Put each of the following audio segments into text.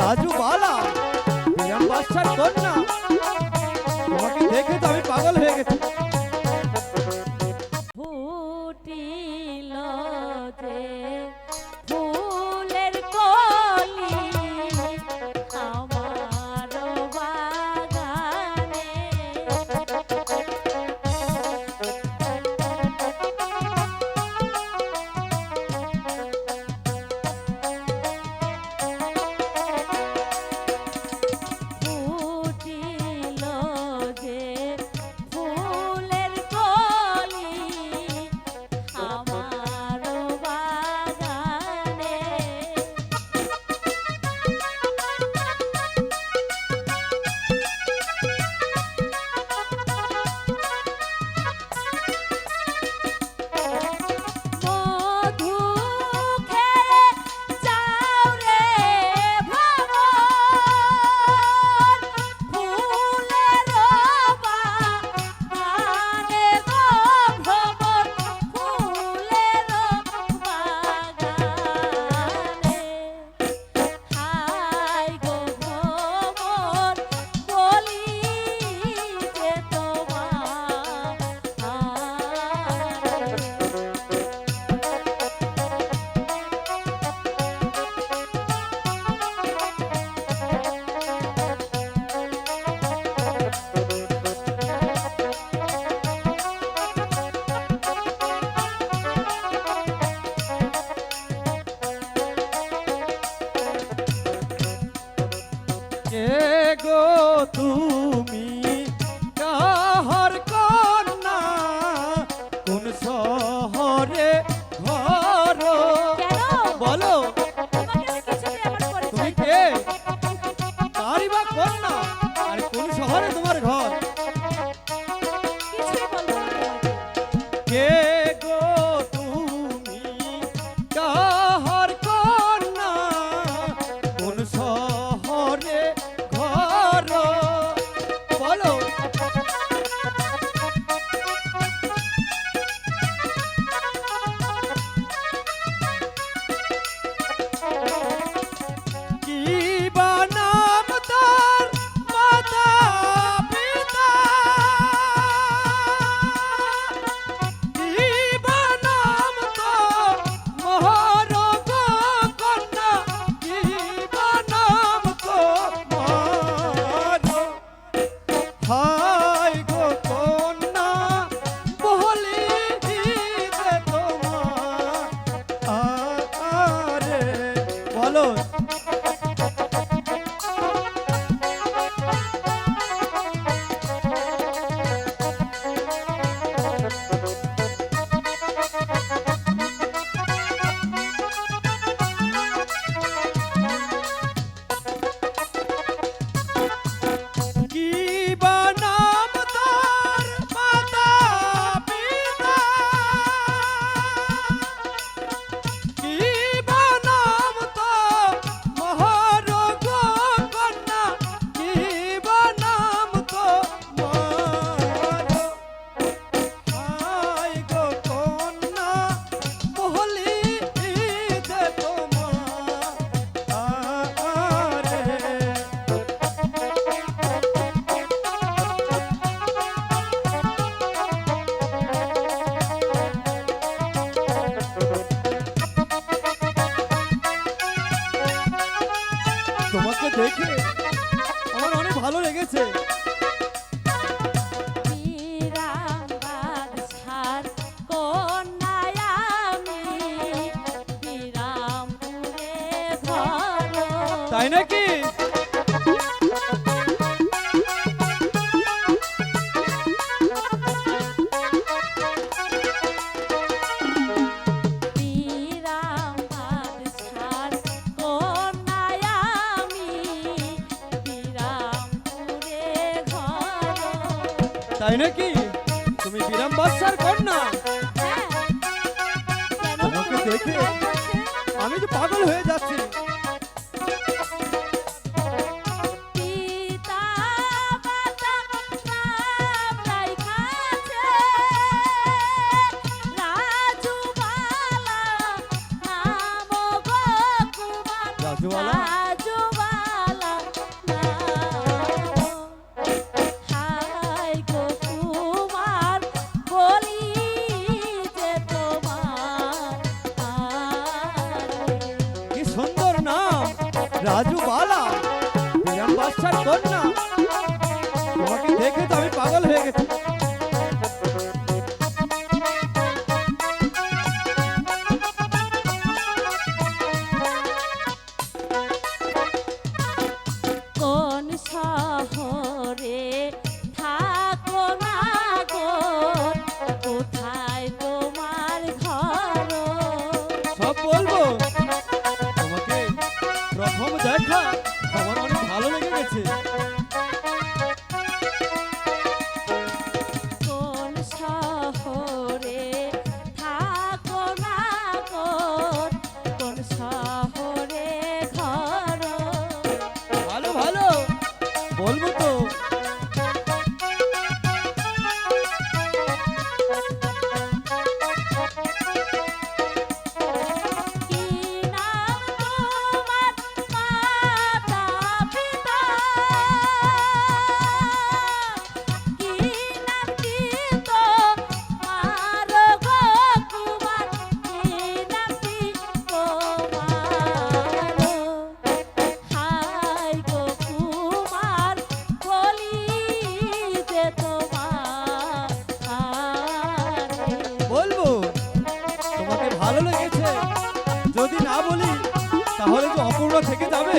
রাজু বালা বিরাম বাদশার কন্যা। কে গো তুমি। তোমাকে দেখে আমার অনেক ভালো লেগেছে। তাই নাকি? তাই নাকি? তুমি বিরাম বাচ্চার কন্যা। বাদশার কন্যা তাহলে তো অপূর্ণ থেকে যাবে?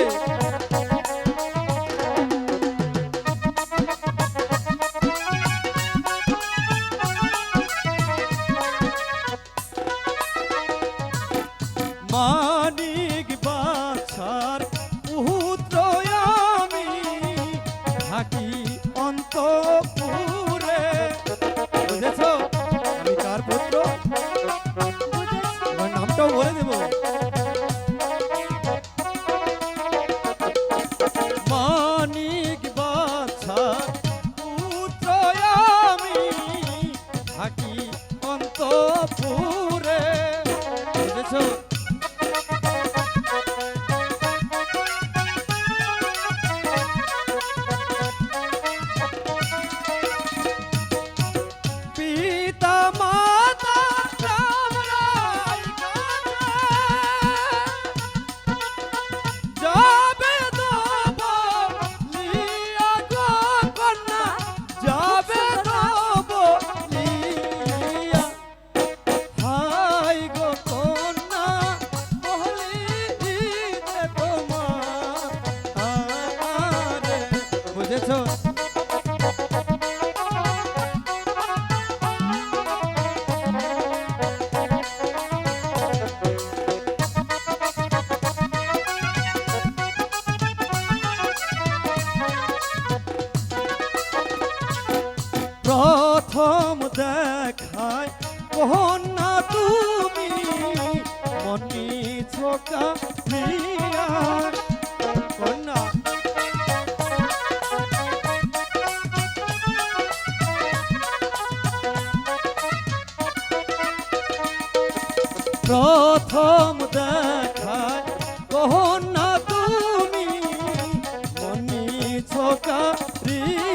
কারি